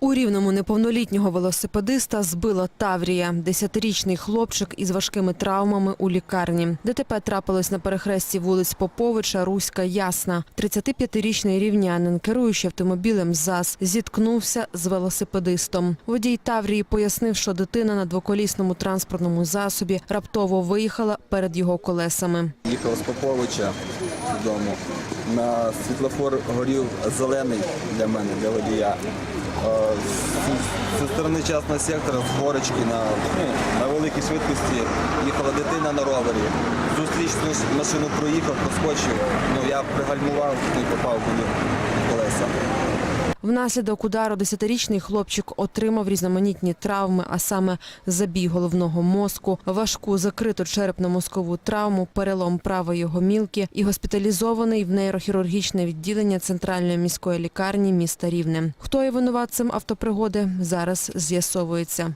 У рівному неповнолітнього велосипедиста збила Таврія. Десятирічний хлопчик із важкими травмами у лікарні. ДТП трапилось на перехресті вулиць Поповича, Руська, Ясна. 35-річний рівнянин, керуючи автомобілем ЗАЗ, зіткнувся з велосипедистом. Водій Таврії пояснив, що дитина на двоколісному транспортному засобі раптово виїхала перед його колесами. Їхав з Поповича додому. На світлофор горів зелений для мене, для водія. Е, Зі сторони частного сектора з горочки на, ну, на великій швидкості їхала дитина на ровері. Зустрічну машину проїхав, проскочив. Ну, я пригальмував і попав в колеса. Внаслідок удару 10-річний хлопчик отримав різноманітні травми, а саме забій головного мозку, важку закриту черепно-мозкову травму, перелом правої гомілки і госпіталізований в нейрохірургічне відділення центральної міської лікарні міста Рівне. Хто є винуватцем автопригоди, зараз з'ясовується.